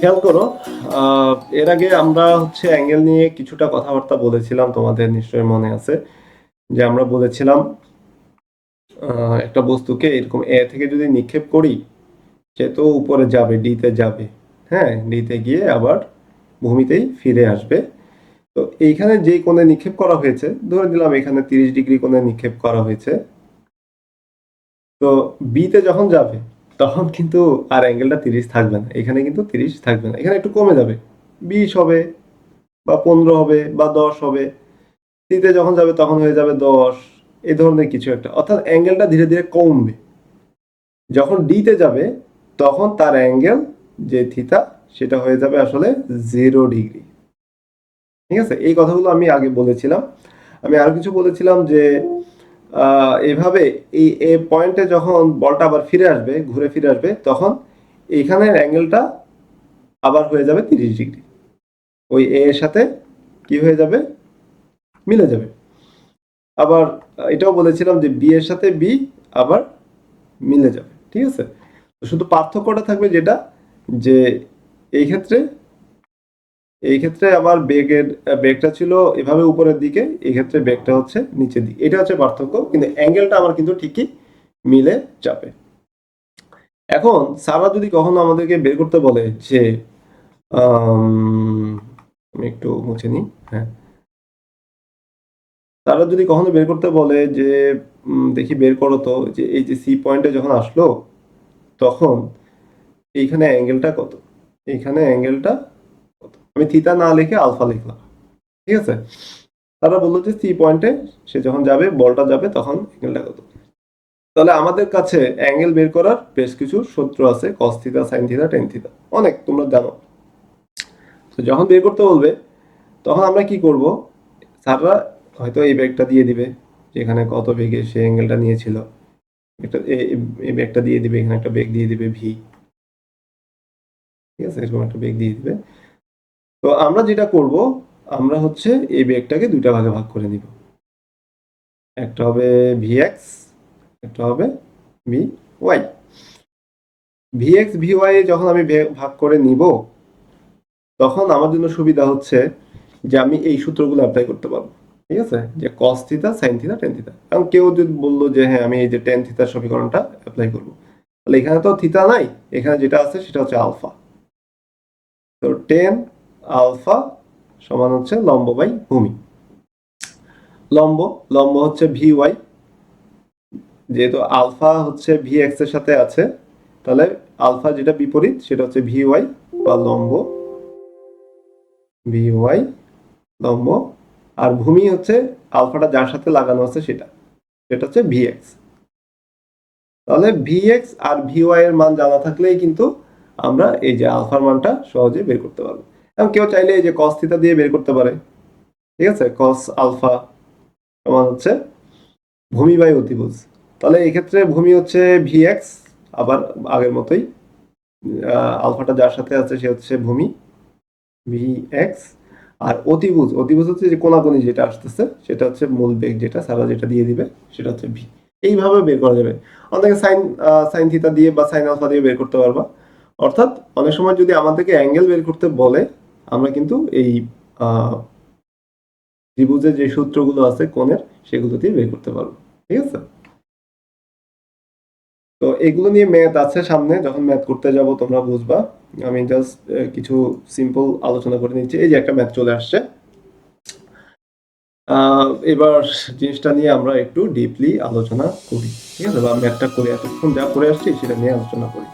খেয়াল করো এর আগে আমরা হচ্ছে অ্যাঙ্গেল নিয়ে কিছুটা কথাবার্তা বলেছিলাম, তোমাদের নিশ্চয়ই মনে আছে, যে আমরা বলেছিলাম একটা বস্তুকে এরকম এ থেকে যদি নিক্ষেপ করি, সে তো উপরে যাবে, ডিতে যাবে হ্যাঁ ডিতে গিয়ে আবার ভূমিতেই ফিরে আসবে। তো এইখানে যে কোণে নিক্ষেপ করা হয়েছে, ধরে দিলাম এখানে তিরিশ ডিগ্রি কোণে নিক্ষেপ করা হয়েছে, তো বিতে যখন যাবে তখন কিন্তু আর অ্যাঙ্গেলটা তিরিশ থাকবে না। এখানে কিন্তু তিরিশ থাকবে না। এখানে একটু কমে যাবে। বিশ হবে বা পনেরো হবে বা দশ হবে। সিতে যখন যাবে তখন হয়ে যাবে দশ। এই ধরনের কিছু একটা। অর্থাৎ অ্যাঙ্গেলটা ধীরে ধীরে কমবে। যখন ডিতে যাবে, তখন তার অ্যাঙ্গেল যে থিতা সেটা হয়ে যাবে আসলে জিরো ডিগ্রি ঠিক আছে? এই কথাগুলো আমি আগে বলেছিলাম। আমি আরও কিছু বলেছিলাম যে এভাবে এই এ পয়েন্টে যখন বলটা আবার ফিরে আসবে, ঘুরে ফিরে আসবে, তখন এইখানের অ্যাঙ্গেলটা আবার হয়ে যাবে তিরিশ ডিগ্রি ওই এ এর সাথে কি হয়ে যাবে? মিলে যাবে। আবার এটাও বলেছিলাম যে বি এর সাথে বি আবার মিলে যাবে, ঠিক আছে? শুধু পার্থক্যটা থাকবে যেটা, যে এই ক্ষেত্রে এই ক্ষেত্রে আমার বেগের বেগটা ছিল এভাবে উপরের দিকে এই ক্ষেত্রে বেগটা হচ্ছে নিচের দিকে। এটা হচ্ছে পার্থক্য কিন্তু অ্যাঙ্গেলটা আমার কিন্তু ঠিকই মিলে যাবে। এখন সারা যদি কখনো আমাদেরকে বের করতে বলে যে আম, একটু মুছে নিই হ্যাঁ। তারা যদি কখনো বের করতে বলে যে দেখি বের করো তো যে এই যে সি পয়েন্টে যখন আসলো তখন এইখানে অ্যাঙ্গেলটা কত? এইখানে অ্যাঙ্গেলটা আমি থিতা না লিখে আলফা লিখলাম, ঠিক আছে? তারা বলল যে সি পয়েন্টে সে যখন যাবে, বলটা যাবে, তখন অ্যাঙ্গেলটা কত? তাহলে আমাদের কাছে অ্যাঙ্গেল বের করার বেশ কিছু সূত্র আছে কস থিতা সাইন থিতা টেন থিতা অনেক, তোমরা জানো। তো যখন বের করতে বলবে, তখন আমরা কি করব? স্যাররা হয়তো এই ব্যাগটা দিয়ে দিবে, যেখানে কত বেগে সে অ্যাঙ্গেলটা নিয়েছিল। একটা এই ব্যাগটা দিয়ে দিবে, এখানে একটা বেগ দিয়ে দিবে ভি ঠিক আছে? এরকম একটা বেগ দিয়ে দিবে। তো আমরা যেটা করব, আমরা হচ্ছে এই বেগটাকে দুইটা ভাগে ভাগ করে নিব। একটা হবে ভি এক্স একটা হবে V Y V X V Y যখন আমি ভাগ করে নিব, তখন আমার জন্য সুবিধা হচ্ছে যে আমি এই সূত্রগুলো অ্যাপ্লাই করতে পারব। ঠিক আছে? যে কস থিতা সাইন থিতা টেন থিতা কারণ কেউ যদি বলল যে হ্যাঁ আমি এই যে টেন থিতার সমীকরণটা অ্যাপ্লাই করব। তাহলে এখানে তো থিতা নাই। এখানে যেটা আছে সেটা হচ্ছে আলফা তো টেন আলফা সমান হচ্ছে লম্ব বাই ভূমি। লম্ব লম্ব হচ্ছে ভি ওয়াই। যেহেতু আলফা হচ্ছে ভি এক্সের সাথে আছে, তাহলে আলফা যেটা বিপরীত, সেটা হচ্ছে ভি ওয়াই বা লম্ব। ভি ওয়াই, লম্ব। আর ভূমি হচ্ছে আলফাটা যার সাথে লাগানো আছে সেটা। সেটা হচ্ছে ভি এক্স। তাহলে ভি এক্স আর ভি ওয়াই এর মান জানা থাকলেই কিন্তু আমরা এই যে আলফার মানটা সহজে বের করতে পারব। এবং কেউ চাইলে এই যে কস থিতা দিয়ে বের করতে পারে। ঠিক আছে? কস আলফা সমান হচ্ছে ভূমি বাই অতিভুজ। তাহলে এই ক্ষেত্রে ভূমি হচ্ছে ভি এক্স আবার আগের মতোই আলফাটা যার সাথে আছে সে হচ্ছে ভূমি ভি এক্স আর অতিভুজ অতিভুজ হচ্ছে যে কোনাকুনি যেটা আসতেছে, সেটা হচ্ছে মূল বেগ যেটা, সারা যেটা দিয়ে দিবে, সেটা হচ্ছে ভি এইভাবে বের করা যাবে। অনেকে সাইন সাইন থিতা দিয়ে বা সাইন আলফা দিয়ে বের করতে পারবা। অর্থাৎ অনেক সময় যদি আমাদেরকে অ্যাঙ্গেল বের করতে বলে আমরা কিন্তু এই ত্রিভুজের যে সূত্রগুলো আছে, কোণের, সেগুলো দিয়ে বের করতে পারব। ঠিক আছে? তো এগুলো নিয়ে ম্যাথ আছে সামনে, যখন ম্যাথ করতে যাব তোমরা বুঝবা। আমি জাস্ট কিছু সিম্পল আলোচনা করে নিচ্ছি। এই যে একটা ম্যাথ চলে আসছে। এবার জিনিসটা নিয়ে আমরা একটু ডিপলি আলোচনা করি। ঠিক আছে? বা ম্যাথটা করে এতক্ষণ যা করে আসছি, সেটা নিয়ে আলোচনা করি।